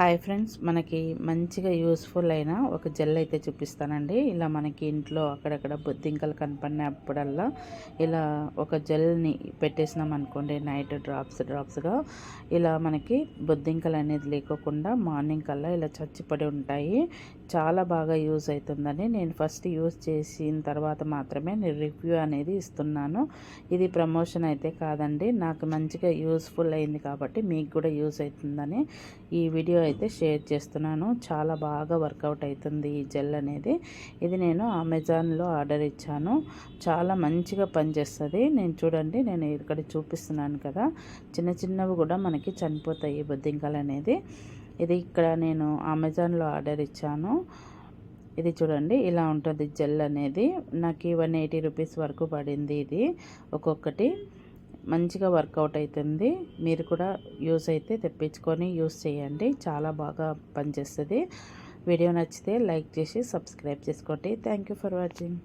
Hi friends మనకి మంచిగా useful అయిన ఒక జెల్ అయితే చూపిస్తానండి. ఇలా మనకి ఇంట్లో అక్కడక్కడ బొద్దింకలు కనపడినప్పుడల్లా ఇలా ఒక జెల్ని పెట్టేసినాం అనుకోండి నైట్ డ్రాప్స్ డ్రాప్స్గా. ఇలా మనకి బొద్దింకలు అనేది లేకోకుండా మార్నింగ్ కల్లా ఇలా చచ్చిపడి ఉంటాయి. చాలా బాగా యూజ్ అవుతుందని నేను ఫస్ట్ యూజ్ చేసిన తర్వాత మాత్రమే నేను రివ్యూ అనేది ఇస్తున్నాను. ఇది ప్రమోషన్ అయితే కాదండి. నాకు మంచిగా యూస్ఫుల్ అయింది కాబట్టి మీకు కూడా యూజ్ అవుతుందని ఈ వీడియో అయితే షేర్ చేస్తున్నాను. చాలా బాగా వర్కౌట్ అవుతుంది ఈ జెల్ అనేది. ఇది నేను అమెజాన్లో ఆర్డర్ ఇచ్చాను. చాలా మంచిగా పనిచేస్తుంది. నేను చూడండి నేను ఇక్కడ చూపిస్తున్నాను కదా. చిన్న చిన్నవి కూడా మనకి చనిపోతాయి బొద్దింకలు అనేది. ఇది ఇక్కడ నేను అమెజాన్లో ఆర్డర్ ఇచ్చాను. ఇది చూడండి ఇలా ఉంటుంది జెల్ అనేది. నాకు వన్ ఎయిటీ రూపీస్ వరకు పడింది ఇది ఒక్కొక్కటి. మంచిగా వర్కౌట్ అవుతుంది మీరు కూడా యూస్ అయితే తెప్పించుకొని యూస్ చేయండి. చాలా బాగా పనిచేస్తుంది. వీడియో నచ్చితే లైక్ చేసి సబ్స్క్రైబ్ చేసుకోండి. Thank for watching.